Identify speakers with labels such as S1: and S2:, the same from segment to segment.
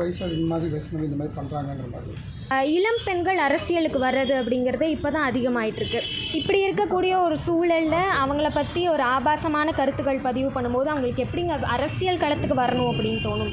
S1: வைசாலி இந்த மாதிரி வைஷ்ணவி இந்த மாதிரி பண்ணுறாங்கங்கிற மாதிரி.
S2: இளம் பெண்கள் அரசியலுக்கு வர்றது அப்படிங்கிறது இப்போ தான் அதிகமாயிட்டு இருக்கு இப்படி இருக்கக்கூடிய ஒரு சூழலில் அவங்கள பற்றி ஒரு ஆபாசமான கருத்துக்கள் பதிவு பண்ணும்போது அவங்களுக்கு எப்படிங்க அரசியல் களத்துக்கு வரணும் அப்படின்னு தோணும்?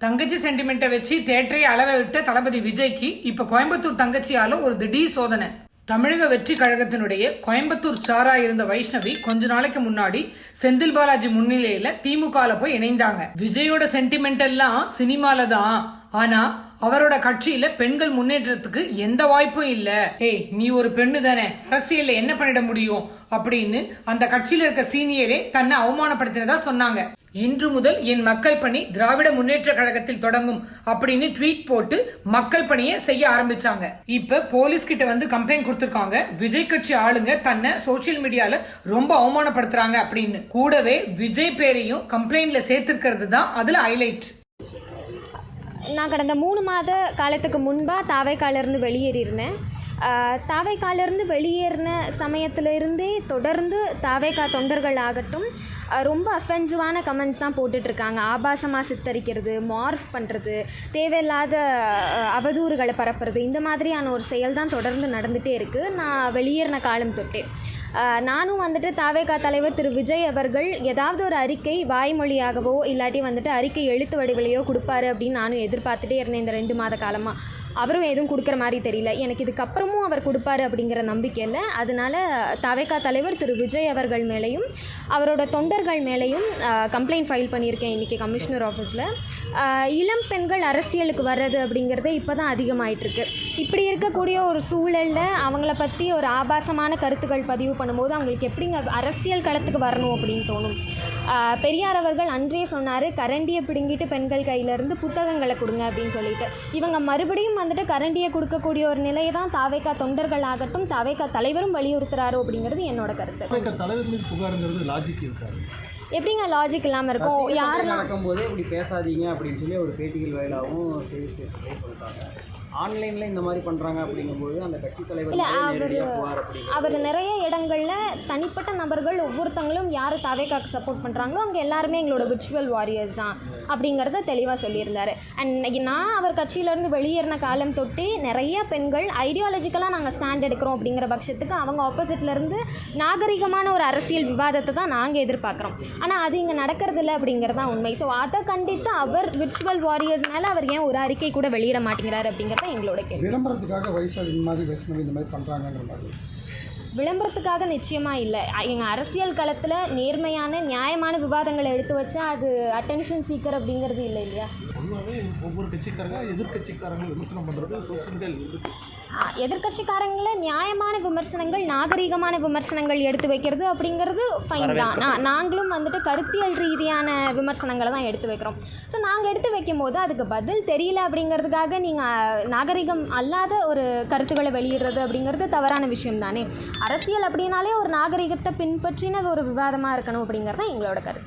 S3: தங்கச்சி சென்டிமெண்ட்டை வச்சு தேட்டரை அலற விட்ட தளபதி விஜய்க்கு இப்ப கோயம்புத்தூர் தங்கச்சியால ஒரு திடீர் சோதனை. தமிழக வெற்றி கழகத்தினுடைய கோயம்புத்தூர் ஸ்டாரா இருந்த வைஷ்ணவி கொஞ்ச நாளைக்கு முன்னாடி செந்தில் பாலாஜி முன்னிலையில திமுகல போய் இணைந்தாங்க. விஜயோட சென்டிமெண்ட் எல்லாம் சினிமால தான் ஆனா அவரோட கட்சியில பெண்கள் முன்னேற்றத்துக்கு எந்த வாய்ப்பும் இல்ல. ஏய் நீ ஒரு பெண்ணு தானே அரசியல்ல என்ன பண்ணிட முடியும்? அப்படின்னு அந்த கட்சியில இருக்க சீனியரே தன்னை அவமானப்படுத்தினதா சொன்னாங்க. இன்று முதல் என் மக்கள் பணி திராவிட முன்னேற்ற கழகத்தில் தொடங்கும் அப்படின்னு ட்வீட் போட்டு மக்கள் பணியை செய்ய ஆரம்பிச்சாங்க. இப்ப போலீஸ் கிட்ட வந்து கம்ப்ளைண்ட் கொடுத்திருக்காங்க. விஜய் கட்சி ஆளுங்க தன்னை சோசியல் மீடியால ரொம்ப அவமானப்படுத்துறாங்க அப்படின்னு. கூடவே விஜய் பேரையும் கம்ப்ளைண்ட்ல சேர்த்திருக்கிறது தான் அதுல ஹைலைட்.
S2: நான் கடந்த மூணு மாத காலத்துக்கு முன்பாக தாவைக்காலிருந்து வெளியேறியிருந்தேன். தாவைக்காலிருந்து வெளியேறின சமயத்திலிருந்தே தொடர்ந்து தாவைக்கா தொண்டர்கள் ஆகட்டும் ரொம்ப அஃபென்சிவான கமெண்ட்ஸ் தான் போட்டுட்ருக்காங்க. ஆபாசமாக சித்தரிக்கிறது மார்ஃப் பண்ணுறது தேவையில்லாத அவதூறுகளை பரப்புறது இந்த மாதிரியான ஒரு செயல் தான் தொடர்ந்து நடந்துகிட்டே இருக்குது நான் வெளியேறின காலம் தொட்டே. நானும் வந்துட்டு தாவேகா தலைவர் திரு விஜய் அவர்கள் ஏதாவது ஒரு அறிக்கை வாய்மொழியாகவோ இல்லாட்டி வந்துட்டு அறிக்கை எழுத்து வடிவிலையோ கொடுப்பாரு அப்படின்னு நானும் எதிர்பார்த்துட்டே இருந்தேன் இந்த ரெண்டு மாத காலமாக அவரும் எதுவும் கொடுக்குற மாதிரி தெரியல. எனக்கு இதுக்கப்புறமும் அவர் கொடுப்பாரு அப்படிங்கிற நம்பிக்கையில் அதனால் தாவேகா தலைவர் திரு விஜய் அவர்கள் மேலேயும் அவரோட தொண்டர்கள் மேலேயும் கம்ப்ளைண்ட் ஃபைல் பண்ணியிருக்கேன் இன்றைக்கி கமிஷனர் ஆஃபீஸில் இளம் பெண்கள் அரசியலுக்கு வர்றது அப்படிங்கிறது இப்போ தான் அதிகமாகிட்டுருக்கு இப்படி இருக்கக்கூடிய ஒரு சூழலில் அவங்கள பற்றி ஒரு ஆபாசமான கருத்துக்கள் பதிவு பண்ணும்போது அவங்களுக்கு எப்படிங்க அரசியல் களத்துக்கு வரணும் அப்படின்னு தோணும். பெரியார் அவர்கள் அன்றே சொன்னார் கரண்டியை பிடுங்கிட்டு பெண்கள் கையிலேருந்து புத்தகங்களை கொடுங்க அப்படின்னு சொல்லிட்டு. இவங்க மறுபடியும் வந்துட்டு கரண்டியை கொடுக்கக்கூடிய ஒரு நிலையை தான் தாவேக்கா தொண்டர்கள் ஆகட்டும் தாவேக்கா தலைவரும் வலியுறுத்துறாரோ அப்படிங்கிறது என்னோட கருத்து.
S4: தலைவர் மீது புகாருங்கிறது லாஜிக் இருக்காரு
S2: எப்படிங்க லாஜிக் இல்லாமல் இருக்கும்? யாரெல்லாம்
S5: நடக்கும்போதே இப்படி பேசாதீங்க அப்படின்னு சொல்லி ஒரு பேட்டிகள் வாயிலாகவும் ட்ரை பண்ணிட்டாங்க. ஆன்லைனில் இந்த மாதிரி பண்ணுறாங்க அப்படிங்கும்போது அந்த கட்சி தலைவர்
S2: அவரு- அவர் நிறைய இடங்களில் தனிப்பட்ட நபர்கள் ஒவ்வொருத்தங்களும் யார் தாவேக்காக்கு சப்போர்ட் பண்ணுறாங்களோ அவங்க எல்லாருமே எங்களோட விர்ச்சுவல் வாரியர்ஸ் தான் அப்படிங்கிறத தெளிவாக சொல்லியிருந்தாரு. அண்ட் நான் அவர் கட்சியிலேருந்து வெளியேறின காலம் தொட்டு நிறைய பெண்கள் ஐடியாலஜிக்கலாக நாங்கள் ஸ்டாண்ட் எடுக்கிறோம் அப்படிங்கிற பட்சத்துக்கு அவங்க ஆப்போசிட்ல இருந்து நாகரிகமான ஒரு அரசியல் விவாதத்தை தான் நாங்கள் எதிர்பார்க்குறோம். ஆனால் அது இங்கே நடக்கிறது இல்லை அப்படிங்கிறது தான் உண்மை. ஸோ அதை கண்டித்து அவர் விர்ச்சுவல் வாரியர்ஸ் மேலே அவர் ஏன் ஒரு அறிக்கை கூட வெளியிட மாட்டேங்கிறாரு அப்படிங்கிறது தான் எங்களோட கேள்வி.
S1: விளம்பரத்துக்காக வைசாலி இந்த மாதிரி வைஷ்ணவி இந்த மாதிரி பண்ணுறாங்கன்ற மாதிரி.
S2: விளம்பரத்துக்காக நிச்சயமாக இல்லை. எங்கள் அரசியல் களத்தில் நேர்மையான நியாயமான விவாதங்களை எடுத்து வச்சா அது அட்டென்ஷன் சீக்கர் அப்படிங்கிறது இல்லை இல்லையா?
S4: பொதுவாகவே ஒவ்வொரு கட்சிக்காரங்க எதிர்க்கட்சிக்காரங்க விமர்சனம் பண்ணுறது சோசியல்
S2: எதிர்கட்சிக்காரங்கள நியாயமான விமர்சனங்கள் நாகரீகமான விமர்சனங்கள் எடுத்து வைக்கிறது அப்படிங்கிறது ஃபைன் தான். நான் நாங்களும் வந்துட்டு கருத்தியல் ரீதியான விமர்சனங்களை தான் எடுத்து வைக்கிறோம். ஸோ நாங்கள் எடுத்து வைக்கும் போது அதுக்கு பதில் தெரியல அப்படிங்கிறதுக்காக நீங்கள் நாகரிகம் அல்லாத ஒரு கருத்துக்களை வெளியிடுறது அப்படிங்கிறது தவறான விஷயம் தானே. அரசியல் அப்படின்னாலே ஒரு நாகரிகத்தை பின்பற்றின ஒரு விவாதமாக இருக்கணும் அப்படிங்கிறது தான் எங்களோட கருத்து.